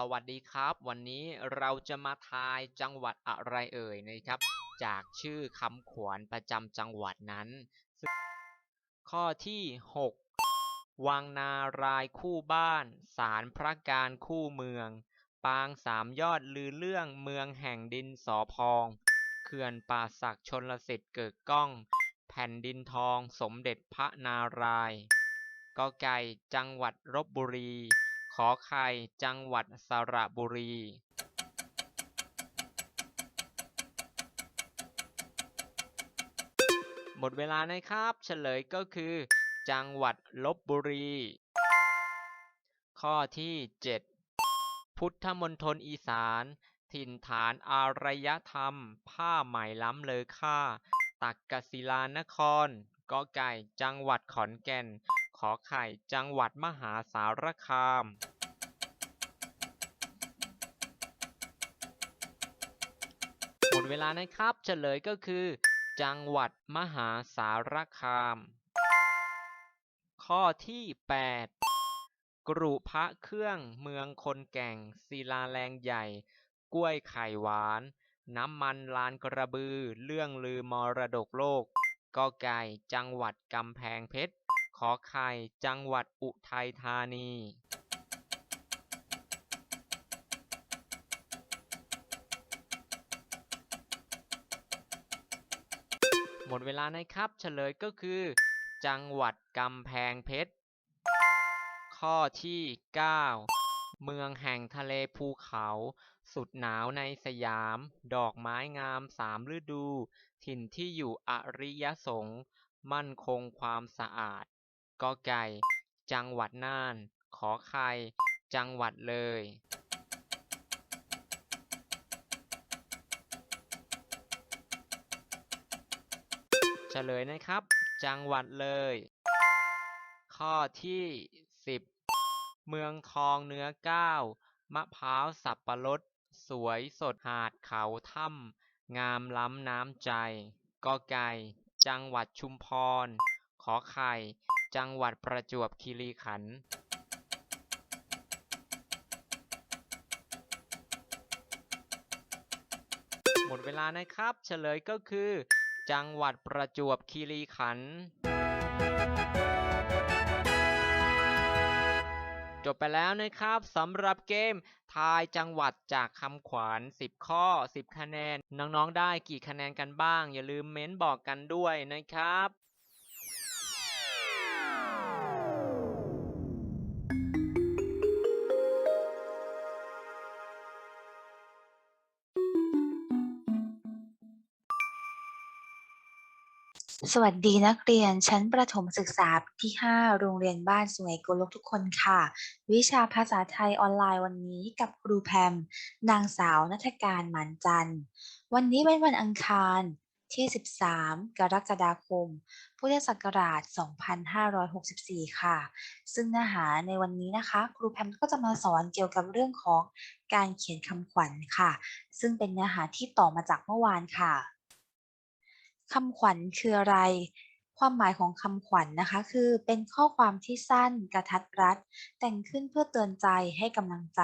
สวัสดีครับ วันนี้เราจะมาทายจังหวัดอะไรเอ่ยนะครับ จากชื่อคำขวัญประจำจังหวัดนั้น ข้อที่ 6 วังนารายคู่บ้านศาลพระการคู่เมือง ปางสามยอดลือเรื่องเมืองแห่งดินสอพอง เขื่อนป่าศักชนลสิทธิ์เกิดก้อง แผ่นดินทองสมเด็จพระนารายณ์กอไก่จังหวัดลบบุรี ขอไข่จังหวัดสระบุรีหมดเวลานะครับ เฉลยก็คือ จังหวัดลบบุรี ข้อที่ 7 พุทธมณฑลอีสาน ถิ่นฐานอารยธรรม ผ้าไหมล้ำเลอค่า ตักกศิลานครกอไก่จังหวัดขอนแก่น ขอไข่ จังหวัดมหาสารคามหมดเวลานะครับ เฉลยก็คือ จังหวัดมหาสารคาม ข้อที่ 8 กรุพระเครื่องเมืองคนแก่ง ศิลาแรงใหญ่ กล้วยไข่หวาน น้ำมันลานกระบือ เรื่องลือมรดกโลกกอไก่จังหวัดกำแพงเพชร ขอไข่จังหวัดอุทัยธานีหมดเวลานะครับ เฉลยก็คือ จังหวัดกำแพงเพชร ข้อที่ 9 เมืองแห่งทะเลภูเขา สุดหนาวในสยาม ดอกไม้งามสามฤดู ถิ่นที่อยู่อริยสงฆ์มั่นคงความสะอาด กอไก่ จังหวัดน่าน ขอไข่ จังหวัดเลย เฉลยนะครับ จังหวัดเลย ข้อที่ 10 เมืองทองเนื้อเก้ามะพร้าวสับปะรด สวยสดหาดเขาถ้ำงามล้ำน้ำใจกอไก่ จังหวัดชุมพร ขอไข่ จังหวัดประจวบคีรีขันธ์หมดเวลานะครับ เฉลยก็คือ จังหวัดประจวบคีรีขันธ์จบไปแล้วนะครับสำหรับเกม ทายจังหวัดจากคำขวัญ10 ข้อ 10 คะแนน น้องๆได้กี่คะแนนกันบ้าง อย่าลืมเม้นบอกกันด้วยนะครับ สวัสดีนักเรียนชั้นประถมศึกษาปีที่ 5 โรงเรียนบ้านสวยโกลกทุกคนค่ะ วิชาภาษาไทยออนไลน์วันนี้กับครูแพม นางสาวนัฐการหมันจันทร์ วันนี้เป็นวันอังคารที่ 13 กรกฎาคม พุทธศักราช 2564 ค่ะ ซึ่งเนื้อหาในวันนี้นะคะ ครูแพมก็จะมาสอนเกี่ยวกับเรื่องของการเขียนคำขวัญค่ะ ซึ่งเป็นเนื้อหาที่ต่อมาจากเมื่อวานค่ะ คำขวัญคืออะไร ความหมายของคำขวัญนนะคะ คือเป็นข้อความที่สั้นกระทัดรัด แต่งขึ้นเพื่อเตือนใจให้กำลังใจ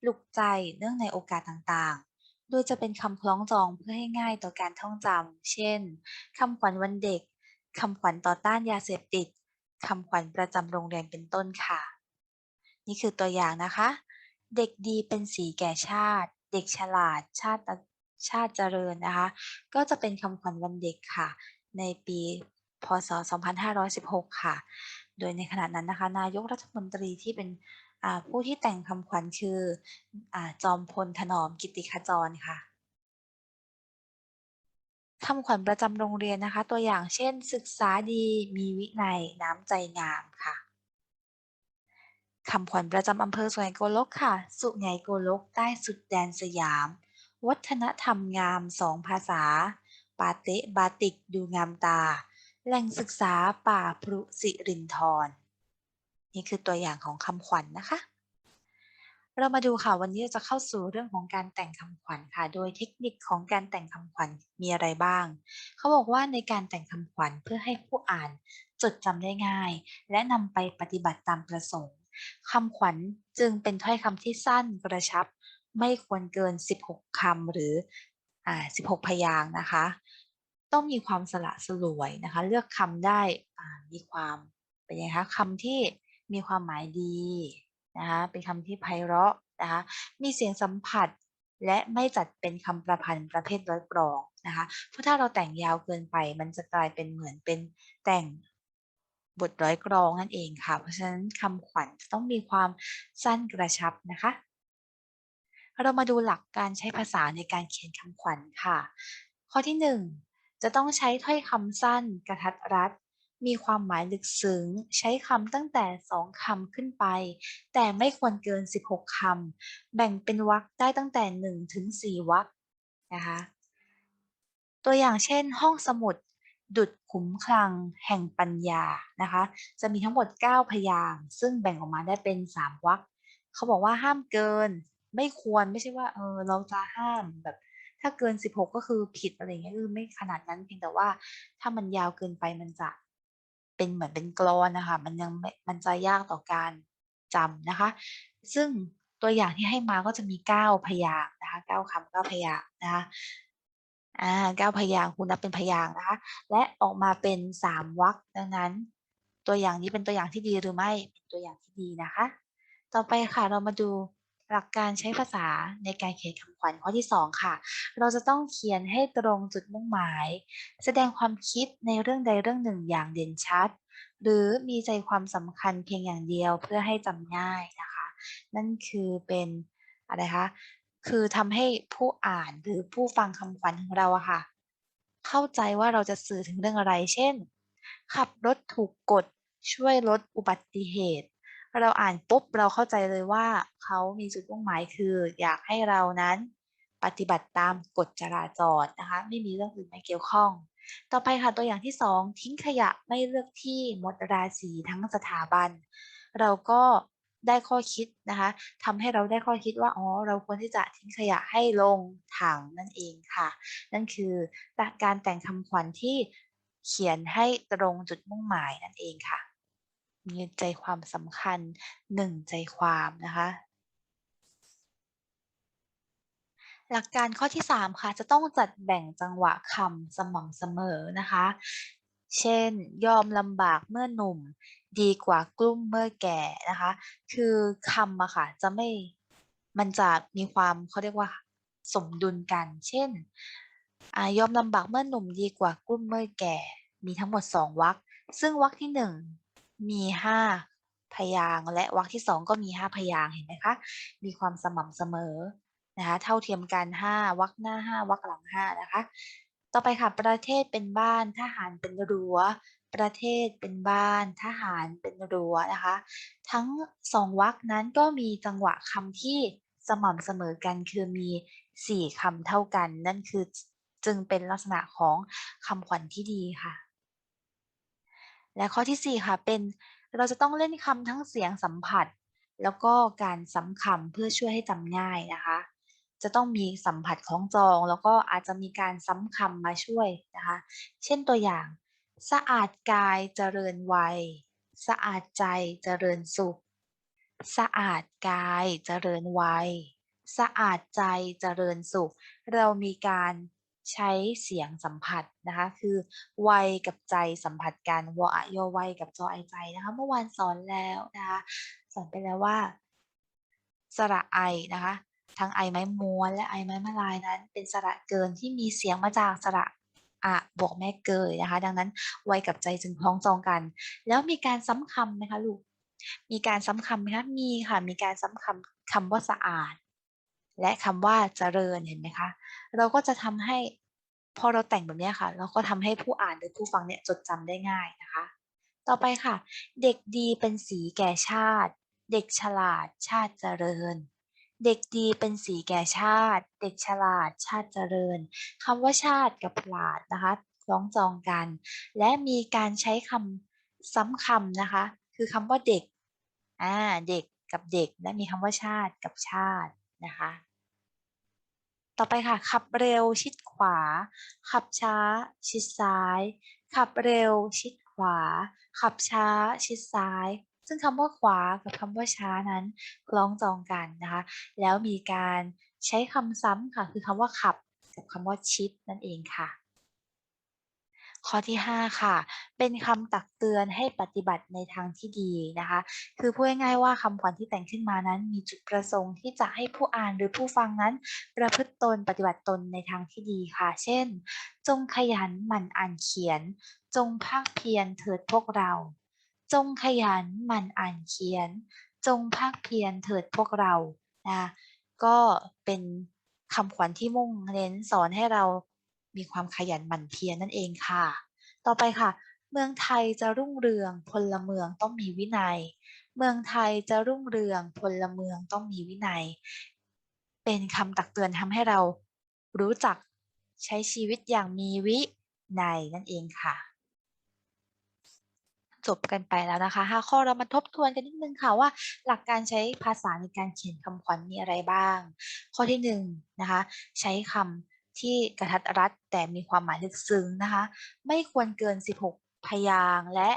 ปลุกใจเนื่องในโอกาสต่างๆ โดยจะเป็นคำคล้องจองเพื่อให้ง่ายต่อการท่องจำเช่นคำขวัญวันเด็กคำขวัญต่อต้านยาเสพติดคำขวัญประจำโรงเรียนเป็นต้นค่ะ นี่คือตัวอย่างนะคะ เด็กดีเป็นสีแก่ชาติ เด็กฉลาดชาติ ชาติเจริญนะคะ ก็จะเป็นคำขวัญวันเด็กค่ะ ในปีพศ 2516 ค่ะ โดยในขณะนั้นนะคะ นายกรัฐมนตรีที่เป็นผู้ที่แต่งคำขวัญคืออจอมพลถนอมกิติขจรค่ะคำขวัญประจำโรงเรียนนะคะ ตัวอย่างเช่น ศึกษาดีมีวินัยน้ำใจงามค่ะคำขวัญประจำอำเภอสุไหงโกลกค่ะ สุไหงโกลกใต้สุดแดนสยาม วัฒนธรรมงามสองภาษา ปาเตะบาติกดูงามตา แหล่งศึกษาป่าพรุสิรินธรนี่คือตัวอย่างของคำขวัญนนะคะ เรามาดูค่ะวันนี้จะเข้าสู่เรื่องของการแต่งคำขวัญค่ะ โดยเทคนิคของการแต่งคำขวัญมีอะไรบ้าง เขาบอกว่าในการแต่งคำขวัญเพื่อให้ผู้อ่านจดจำได้ง่าย และนำไปปฏิบัติตามประสงค์คำขวัญจึงเป็นถ้อยคำที่สั้นกระชับ ไม่ควรเกิน 16คำหรืออ่า16 พยางค์นะคะ ต้องมีความสละสลวยนะคะ เลือกคำได้อ่ามีความเป็นไงคะคำที่มีความหมายดีนะคะเป็นคำที่ไพเราะนะคะมีเสียงสัมผัสและไม่จัดเป็นคำประพันธ์ประเภทร้อยกรองนะคะเพราะถ้าเราแต่งยาวเกินไป มันจะกลายเป็นเหมือนเป็นแต่งบทร้อยกรองนั่นเองค่ะ เพราะฉะนั้นคำขวัญจะต้องมีความสั้นกระชับนะคะ เรามาดูหลักการใช้ภาษาในการเขียนคำขวัญค่ะ ข้อที่หนึ่งจะต้องใช้ถ้อยคำสั้น กระทัดรัด มีความหมายลึกซึ้ง ใช้คำตั้งแต่สองคำขึ้นไป แต่ไม่ควรเกิน 16 คำ แบ่งเป็นวรรคได้ตั้งแต่ 1 ถึง 4 วรรคนะคะ ตัวอย่างเช่น ห้องสมุด ดุดขุมคลัง แห่งปัญญา นะคะ จะมีทั้งหมด 9 พยาง ซึ่งแบ่งออกมาได้เป็น 3 วรรคเขาบอกว่าห้ามเกิน ไม่ควรไม่ใช่ว่าเออเราจะห้ามแบบ ถ้าเกิน16ก็คือผิดอะไรเงี้ยคือไม่ขนาดนั้นเพียงแต่ว่าถ้ามันยาวเกินไปมันจะเป็นเหมือนเป็นกลอนนะคะ มันยังมันจะยากต่อการจำนะคะ ซึ่งตัวอย่างที่ให้มาก็จะมี9พยางนะคะ9คำ9พยางนะคะอ่า9พยางคุณนับเป็นพยางนะคะ และออกมาเป็น3วรรคดังนั้น ตัวอย่างนี้เป็นตัวอย่างที่ดีหรือไม่เป็นตัวอย่างที่ดีนะคะ ต่อไปค่ะเรามาดู หลักการใช้ภาษาในการเขียนคำขวัญข้อที่ 2 ค่ะ เราจะต้องเขียนให้ตรงจุดมุ่งหมาย แสดงความคิดในเรื่องใดเรื่องหนึ่งอย่างเด่นชัด หรือมีใจความสำคัญเพียงอย่างเดียวเพื่อให้จำง่ายนะคะ นั่นคือเป็นอะไรคะ คือทำให้ผู้อ่านหรือผู้ฟังคำขวัญของเราอะค่ะ เข้าใจว่าเราจะสื่อถึงเรื่องอะไร เช่น ขับรถถูกกฎช่วยลดอุบัติเหตุ เราอ่านปุ๊บเราเข้าใจเลยว่าเขามีจุดมุ่งหมายคือ อยากให้เรานั้นปฏิบัติตามกฎจราจรนะคะไม่มีเรื่องอื่นมาเกี่ยวข้อง ต่อไปค่ะตัวอย่างที่ 2 ทิ้งขยะไม่เลือกที่หมดราศีทั้งสถาบัน เราก็ได้ข้อคิดนะคะทำให้เราได้ข้อคิดว่าอ๋อเราควรที่จะทิ้งขยะให้ลงถังนั่นเองค่ะ นั่นคือการแต่งคำขวัญที่เขียนให้ตรงจุดมุ่งหมายนั่นเองค่ะ มีใจความสำคัญหนึ่งใจความนะคะ หลักการข้อที่ 3 ค่ะ จะต้องจัดแบ่งจังหวะคำสม่ำเสมอนะคะ เช่น ยอมลำบากเมื่อหนุ่ม ดีกว่ากลุ้มเมื่อแก่นะคะ คือคำอะค่ะจะไม่มันจะมีความเขาเรียกว่าสมดุลกัน เช่นอยอมลำบากเมื่อหนุ่มดีกว่ากลุ้มเมื่อแก่ มีทั้งหมด 2วรรคซึ่งวรรคที่ 1 มี5พยางและวรรคที่2ก็มี5พยางเห็นไหมคะ มีความสม่ำเสมอนะคะเท่าเทียมกัน5วรรคหน้า5วรรคหลัง5นะคะ ต่อไปค่ะประเทศเป็นบ้านทหารเป็นรั้วประเทศเป็นบ้านทหารเป็นรั้วนะคะ ทั้ง2วรรคนั้นก็มีจังหวะคำที่สม่ำเสมอกันคือมี4คำเท่ากัน นั่นคือจึงเป็นลักษณะของคำขวัญที่ดีค่ะ และข้อที่ 4 ค่ะ เป็นเราจะต้องเล่นคำทั้งเสียงสัมผัส แล้วก็การซ้ำคำเพื่อช่วยให้จำง่ายนะคะ จะต้องมีสัมผัสของจอง แล้วก็อาจจะมีการซ้ำคำมาช่วยนะคะ เช่นตัวอย่าง สะอาดกายเจริญวัย สะอาดใจเจริญสุข สะอาดกายเจริญวัย สะอาดใจเจริญสุข เรามีการ ใช้เสียงสัมผัสนะคะ คือวัยกับใจสัมผัสกันวอะยวัยกับจอไอใจนะคะ เมื่อวานสอนแล้วนะคะ สอนไปแล้วว่า สระไอนะคะทั้งไอไม้ม้วนและไอไม้มะลายนั้น เป็นสระเกินที่มีเสียงมาจากสระอะบวกแม่เกยนะคะ ดังนั้นวัยกับใจจึงคล้องจองกัน แล้วมีการซ้ำคำไหมคะลูกมีการซ้ำคำไหมคะมีค่ะ มีการซ้ำคำคำว่าสะอาด และคำว่าเจริญเห็นไหมคะ เราก็จะทำให้ พอเราแต่งแบบนี้ค่ะ เราก็ทำให้ผู้อ่านหรือผู้ฟังเนี่ยจดจำได้ง่ายนะคะ ต่อไปค่ะ เด็กดีเป็นสีแก่ชาติ เด็กฉลาดชาติเจริญ เด็กดีเป็นสีแก่ชาติ เด็กฉลาดชาติเจริญคำว่าชาติกับฉลาดนะคะคล้องจองกัน และมีการใช้คำซ้ำคำนะคะ คือคำว่าเด็กอ่าเด็กกับเด็กและมีคำว่าชาติกับชาตินะคะ ต่อไปค่ะ ขับเร็วชิดขวา ขับช้า ชิดซ้าย ขับเร็วชิดขวา ขับช้า ชิดซ้าย ซึ่งคำว่าขวากับคำว่าช้านั้นคล้องจองกันนะคะ แล้วมีการใช้คำซ้ำค่ะ คือคำว่าขับกับคำว่าชิดนั่นเองค่ะ ข้อที่ 5 ค่ะ เป็นคำตักเตือนให้ปฏิบัติในทางที่ดีนะคะ คือพูดง่ายๆว่าคำขวัญที่แต่งขึ้นมานั้น มีจุดประสงค์ที่จะให้ผู้อ่านหรือผู้ฟังนั้น ประพฤติตนปฏิบัติตนในทางที่ดีค่ะ เช่น จงขยันหมั่นอ่านเขียน จงภาคเพียรเถิดพวกเรา จงขยันหมั่นอ่านเขียน จงภาคเพียรเถิดพวกเรานะคะก็เป็นคำขวัญที่มุ่งเน้นสอนให้เรา มีความขยันหมั่นเพียรนั่นเองค่ะ ต่อไปค่ะ เมืองไทยจะรุ่งเรืองพลเมืองต้องมีวินัย เมืองไทยจะรุ่งเรืองพลเมืองต้องมีวินัย เป็นคำตักเตือนทำให้เรารู้จักใช้ชีวิตอย่างมีวินัยนั่นเองค่ะ จบกันไปแล้วนะคะห้าข้อเรามาทบทวนกันนิดนึงค่ะว่าหลักการใช้ภาษาในการเขียนคำขวัญมีอะไรบ้าง ข้อที่หนึ่งนะคะ ใช้คำ ที่กระทัดรัดแต่มีความหมายลึกซึ้งนะคะ ไม่ควรเกิน 16 พยางและ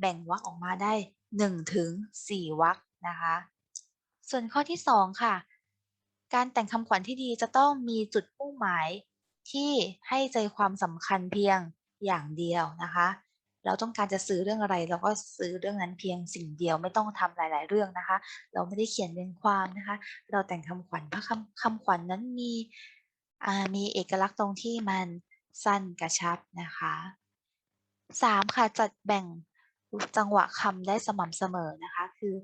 แบ่งวรรคออกมาได้1ถึง4วรรคนะคะ ส่วนข้อที่สองค่ะ การแต่งคำขวัญที่ดีจะต้องมีจุดมุ่งหมายที่ให้ใจความสำคัญเพียงอย่างเดียวนะคะ เราต้องการจะสื่อเรื่องอะไร เราก็สื่อเรื่องนั้นเพียงสิ่งเดียวไม่ต้องทำหลาย ๆ เรื่องนะคะ เราไม่ได้เขียนเรียงความนะคะ เราแต่งคำขวัญเพราะคำคำขวัญนั้นมี มีเอกลักษณ์ตรงที่มันสั้นกระชับนะคะสามค่ะจัดแบ่งจังหวะคำได้สม่ำเสมอนะคะ คือ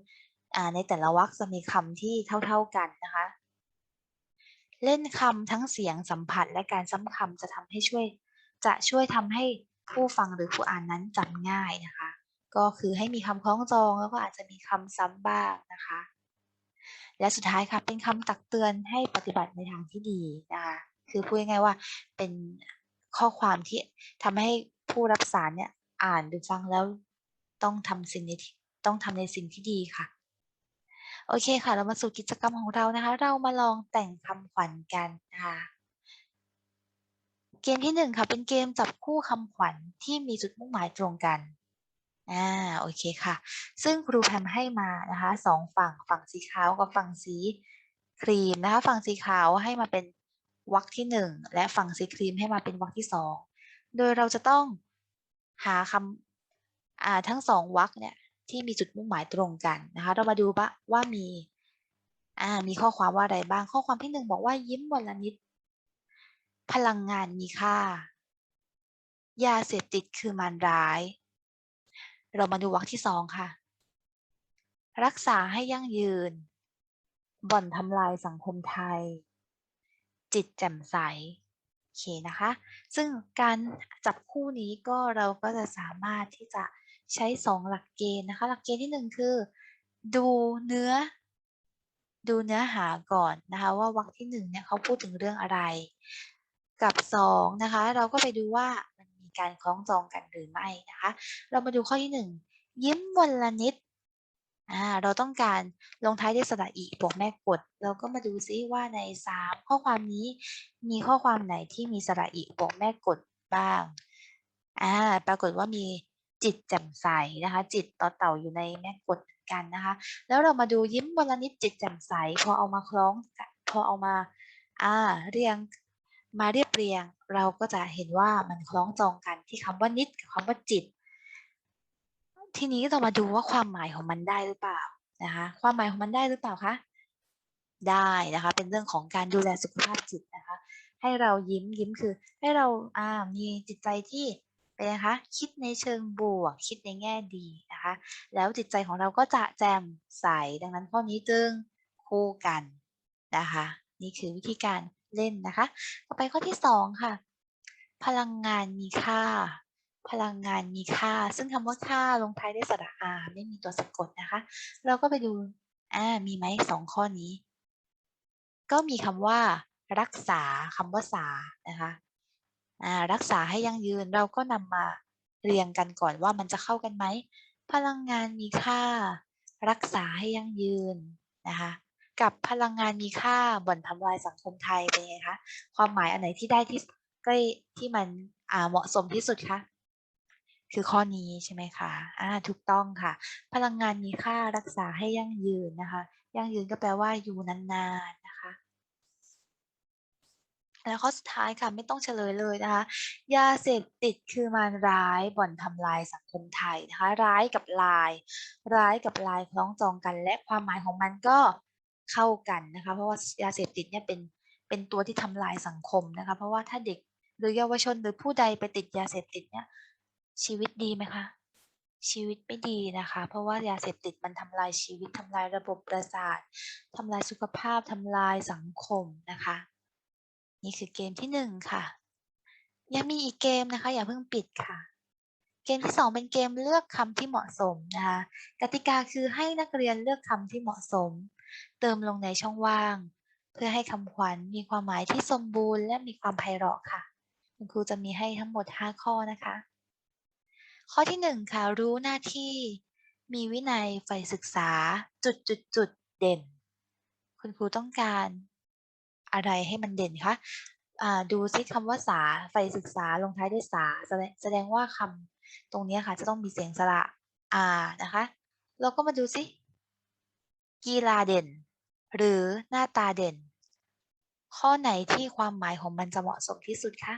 อในแต่ละวรรคจะมีคำที่เท่า ๆกันนะคะ เล่นคำทั้งเสียงสัมผัสและการซ้ำคำจะทำให้ช่วย จะช่วยทำให้ผู้ฟังหรือผู้อ่านนั้นจำง่ายนะคะ ก็คือให้มีคำคล้องจองแล้วก็อาจจะมีคำซ้ำบ้างนะคะ และสุดท้ายค่ะเป็นคำตักเตือนให้ปฏิบัติในทางที่ดีนะคะคือพูดง่ายๆว่าเป็นข้อความที่ทำให้ผู้รับสารเนี่ยอ่านหรือฟังแล้วต้องทำสิ่งในต้องทำในสิ่งที่ดีค่ะ โอเคค่ะ เรามาสู่กิจกรรมของเรานะคะ เรามาลองแต่งคำขวัญกันนะคะเกมที่หนึ่งค่ะเป็นเกมจับคู่คำขวัญที่มีจุดมุ่งหมายตรงกัน อ่าโอเคค่ะ ซึ่งครูแพมให้มานะคะสองฝั่งฝั่งสีขาวกับฝั่งสีครีมนะคะ ฝั่งสีขาวให้มาเป็นวรรคที่หนึ่งและฝั่งสีครีมให้มาเป็นวรรคที่สองโดยเราจะต้องหาคำอ่าทั้งสองวรรคเนี่ยที่มีจุดมุ่งหมายตรงกันนะคะ เรามาดูว่าว่ามีอ่ามีข้อความว่าอะไรบ้าง ข้อความที่หนึ่งบอกว่ายิ้มวันละนิด พลังงานมีค่า ยาเสพติดคือมารร้าย เรามาดูวรรคที่สองค่ะ รักษาให้ยั่งยืน บ่อนทำลายสังคมไทย จิตแจ่มใสโอเคนะคะ ซึ่งการจับคู่นี้ก็เราก็จะสามารถที่จะใช้สองหลักเกณฑ์นะคะ หลักเกณฑ์ที่หนึ่งคือ ดูเนื้อ ดูเนื้อหาก่อนนะคะ ว่าวรรคที่หนึ่งเนี่ยเขาพูดถึงเรื่องอะไร กับสองนะคะ เราก็ไปดูว่า การคล้องจองกันหรือไม่นะคะ เรามาดูข้อที่หนึ่งยิ้มวันละนิดอ่าเราต้องการลงท้ายด้วยสระอีบวกแม่กด เราก็มาดูซิว่าในสามข้อความนี้มีข้อความไหนที่มีสระอีบวกแม่กดบ้างอ่าปรากฏว่ามีจิตแจ่มใสนะคะ จิตต่อเต่าอยู่ในแม่กดกันนะคะ แล้วเรามาดูยิ้มวันละนิดจิตแจ่มใสพอเอามาคล้องพอเอามาอ่าเรียง มาเรียบเรียง เราก็จะเห็นว่ามันคล้องจองกันที่คำว่านิดกับคำว่าจิต ทีนี้เรามาดูว่าความหมายของมันได้หรือเปล่านะคะความหมายของมันได้หรือเปล่าคะได้นะคะ เป็นเรื่องของการดูแลสุขภาพจิตนะคะ ให้เรายิ้มยิ้มคือ ให้เราอ่ามีจิตใจที่เป็นนะคะคิดในเชิงบวก คิดในแง่ดีนะคะ แล้วจิตใจของเราก็จะแจ่มใสดังนั้นข้อนี้จึงคู่กันนะคะ นี่คือวิธีการ เล่นนะคะ ต่อไปข้อที่สองค่ะ พลังงานมีค่า พลังงานมีค่า ซึ่งคำว่าค่าลงท้ายด้วยสระอาไม่มีตัวสะกดนะคะ เราก็ไปดูอ่ามีไหมสองข้อนี้ ก็มีคำว่า รักษาคำว่าษานะคะอ่ารักษาให้ยั่งยืนเราก็นำมาเรียงกันก่อนว่ามันจะเข้ากันไหม พลังงานมีค่า รักษาให้ยั่งยืนนะคะ กับพลังงานมีค่าบ่อนทำลายสังคมไทยเป็นไงคะความหมายอันไหนที่ได้ที่ใกล้ที่มันอ่าเหมาะสมที่สุดคะคือข้อนี้ใช่ไหมคะอ่าถูกต้องค่ะ พลังงานมีค่ารักษาให้ยั่งยืนนะคะ ยั่งยืนก็แปลว่าอยู่นานๆนะคะ แล้วข้อสุดท้ายค่ะไม่ต้องเฉลยเลยนะคะ ยาเสพติดคือมารร้ายบ่อนทำลายสังคมไทยนะคะ ร้ายกับลาย ร้ายกับลายคล้องจองกัน และความหมายของมันก็ เข้ากันนะคะ เพราะว่ายาเสพติดเนี่ยเป็นเป็นตัวที่ทำลายสังคมนะคะ เพราะว่าถ้าเด็กหรือเยาวชนหรือผู้ใดไปติดยาเสพติดเนี่ยชีวิตดีไหมคะชีวิตไม่ดีนะคะ เพราะว่ายาเสพติดมันทำลายชีวิตทำลายระบบประสาททำลายสุขภาพทำลายสังคมนะคะ นี่คือเกมที่หนึ่งค่ะ ยังมีอีกเกมนะคะ อย่าเพิ่งปิดค่ะ เกมที่สองเป็นเกมเลือกคำที่เหมาะสมนะคะกติกาคือให้นักเรียนเลือกคำที่เหมาะสม เติมลงในช่องว่าง เพื่อให้คำขวัญมีความหมายที่สมบูรณ์ และมีความไพเราะค่ะ คุณครูจะมีให้ทั้งหมด 5 ข้อนะคะ ข้อที่ 1 ค่ะ รู้หน้าที่ มีวินัยใฝ่ศึกษา จุดจุดจุดเด่น คุณครูต้องการอะไรให้มันเด่นคะดูซิคำว่าสาใฝ่ศึกษาลงท้ายด้วยสาแสดงแสดงว่าคำตรงนี้ค่ะ จะต้องมีเสียงสระอานะคะ เราก็มาดูซิ กีฬาเด่น หรือหน้าตาเด่น ข้อไหนที่ความหมายของมันจะเหมาะสมที่สุดคะ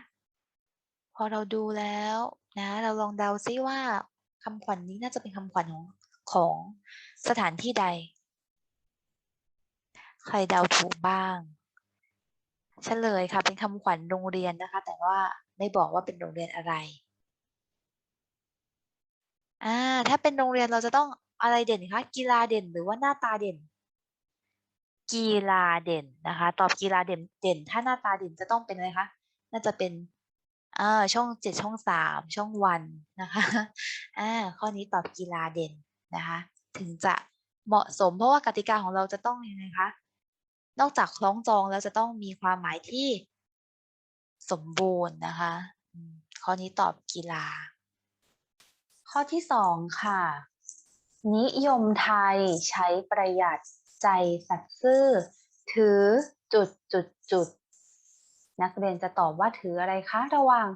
พอเราดูแล้วนะ เราลองเดาซิว่าคำขวัญนนี้น่าจะเป็นคำขวัญของของสถานที่ใด ใครเดาถูกบ้างเฉลยค่ะ เป็นคำขวัญโรงเรียนนะคะ แต่ว่าไม่บอกว่าเป็นโรงเรียนอะไรอ่าถ้าเป็นโรงเรียนเราจะต้อง อะไรเด่นคะกีฬาเด่นหรือว่าหน้าตาเด่น กีฬาเด่นนะคะ ตอบกีฬาเด่นเด่น ถ้าหน้าตาเด่นจะต้องเป็นอะไรคะน่าจะเป็นเอ่อช่องเจ็ดช่องสามช่องวันนะคะอ่าข้อนี้ตอบกีฬาเด่นนะคะ ถึงจะเหมาะสมเพราะว่ากติกาของเราจะต้องยังไงคะนอกจากคล้องจองแล้วจะต้องมีความหมายที่สมบูรณ์นะคะอืมข้อนี้ตอบกีฬา ข้อที่สองค่ะ นิยมไทยใช้ประหยัดใจสัตย์ซื่อ ถือจุดจุดจุด นักเรียนจะตอบว่าถืออะไรคะระว่าง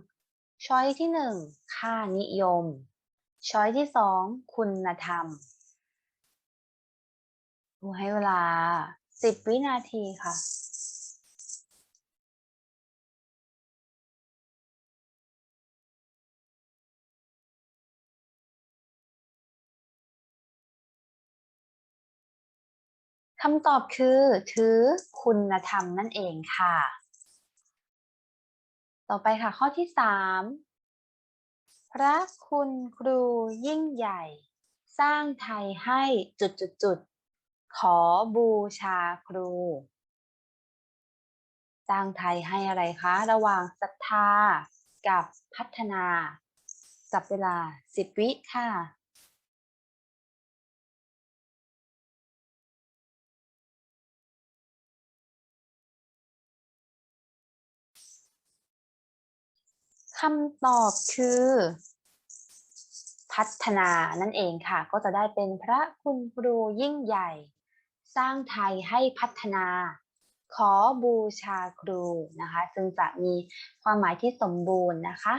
ช้อยที่หนึ่งค่านิยม ช้อยที่สองคุณธรรมครูให้เวลาสิบวินาทีค่ะ คำตอบคือ ถือคุณธรรมนั่นเองค่ะ ต่อไปค่ะข้อที่สามพระคุณครูยิ่งใหญ่ สร้างไทยให้จุดจุดจุดขอบูชาครู สร้างไทยให้อะไรคะ ระหว่างศรัทธากับพัฒนา จับเวลาสิบวิค่ะ คำตอบคือ พัฒนานั่นเองค่ะ ก็จะได้เป็นพระคุณครูยิ่งใหญ่ สร้างไทยให้พัฒนา ขอบูชาครูนะคะ ซึ่งจะมีความหมายที่สมบูรณ์นะคะ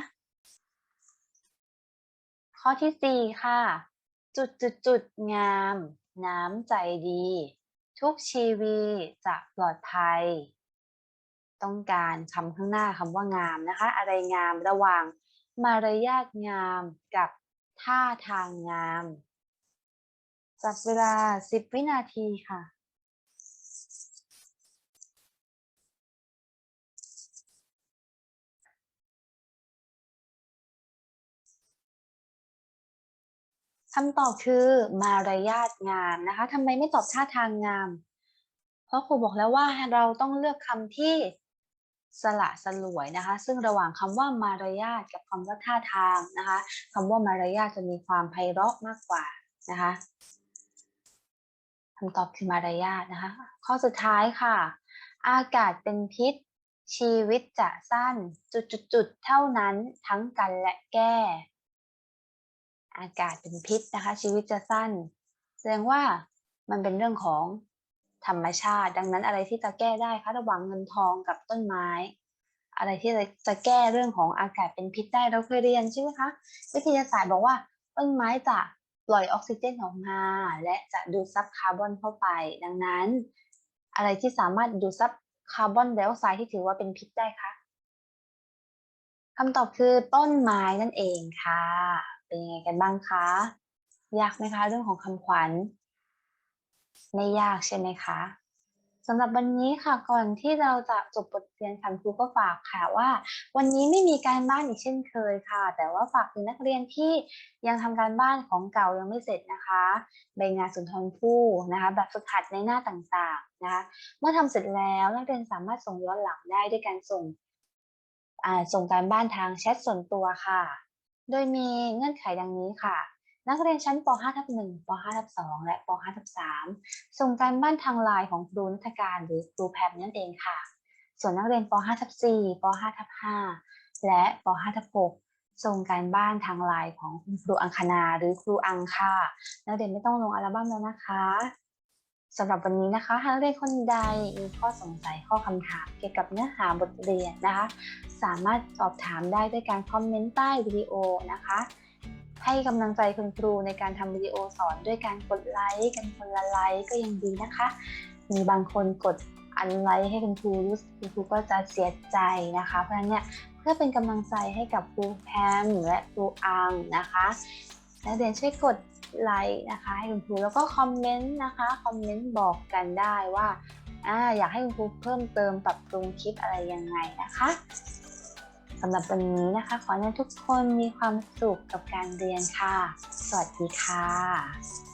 ข้อที่สี่ค่ะ จุดจุดจุดงาม น้ำใจดี ทุกชีวีจะปลอดภัย ต้องการคำข้างหน้าคำว่างามนะคะ อะไรงามระหว่างมารยาทงามกับท่าทางงาม จับเวลา 10 วินาทีค่ะคำตอบคือมารยาทงามนะคะทำไมไม่ตอบท่าทางงาม เพราะครูบอกแล้วว่าเราต้องเลือกคำที่ สละสลวยนะคะ ซึ่งระหว่างคำว่ามารยาทกับคำว่าท่าทางนะคะคำว่ามารยาทจะมีความไพเราะมากกว่านะคะคำตอบคือมารยาทนะคะ ข้อสุดท้ายค่ะ อากาศเป็นพิษ ชีวิตจะสั้นจุดๆๆเท่านั้นทั้งกันและแก้ อากาศเป็นพิษนะคะ ชีวิตจะสั้น แสดงว่ามันเป็นเรื่องของ ธรรมชาติ ดังนั้นอะไรที่จะแก้ได้คะระหว่างเงินทองกับต้นไม้ อะไรที่จะแก้เรื่องของอากาศเป็นพิษได้เราเคยเรียนใช่ไหมคะวิทยาศาสตร์บอกว่าต้นไม้จะปล่อยออกซิเจนออกมาและจะดูดซับคาร์บอนเข้าไป ดังนั้น อะไรที่สามารถดูดซับคาร์บอนไดออกไซด์ที่ถือว่าเป็นพิษได้คะคำตอบคือต้นไม้นั่นเองค่ะ เป็นยังไงกันบ้างคะ ยากไหมคะเรื่องของคำขวัญ ไม่ยากใช่ไหมคะสำหรับวันนี้ค่ะก่อนที่เราจะจบบทเรียนค่ะครูก็ฝากค่ะว่า วันนี้ไม่มีการบ้านอีกเช่นเคยค่ะ แต่ว่าฝากถึงนักเรียนที่ยังทำการบ้านของเก่ายังไม่เสร็จนะคะใบงานสุนทรภู่นะคะ แบบฝึกหัดในหน้าต่างๆนะคะเมื่อทำเสร็จแล้วนักเรียนสามารถส่งย้อนหลังได้ด้วยการส่งส่งการบ้านทางแชทส่วนตัวค่ะ โดยมีเงื่อนไขดังนี้ค่ะ นักเรียนชั้นป .5 ทับ1ป .5 ทับ2และป .5 ทับ3ส่งการบ้านทางไลน์ของครูนัฐการหรือครูแพมนั่นเองค่ะ ส่วนนักเรียนป .5 ทับ4ป .5 ทับ5และป .5 ทับ6ส่งการบ้านทางไลน์ของคุณครูอังคณาหรือครูอังค่ะนักเรียนไม่ต้องลงอัลบั้มแล้วนะคะสำหรับวันนี้นะคะหากนักเรียนคนใดมีข้อสงสัยข้อคำถามเกี่ยวกับเนื้อหาบทเรียนนะคะ สามารถสอบถามได้ด้วยการคอมเมนต์ใต้วิดีโอนะคะ ให้กำลังใจคุณครูในการทำวิดีโอสอนด้วยการกดไลค์กันคนละไลค์ก็ยังดีนะคะ มีบางคนกดอันไลค์ให้คุณครูรู้คุณครูก็จะเสียใจนะคะ เพราะฉะนั้นเนี่ยเพื่อเป็นกำลังใจให้กับครูแพมและครูอังนะคะนักเรียนช่วยกดไลค์นะคะให้คุณครูแล้วก็คอมเมนต์นะคะคอมเมนต์บอกกันได้ว่าอ่าอยากให้คุณครูเพิ่มเติมปรับปรุงคลิปอะไรยังไงนะคะ สำหรับวันนี้นะคะ ขอให้ทุกคนมีความสุขกับการเรียนค่ะ สวัสดีค่ะ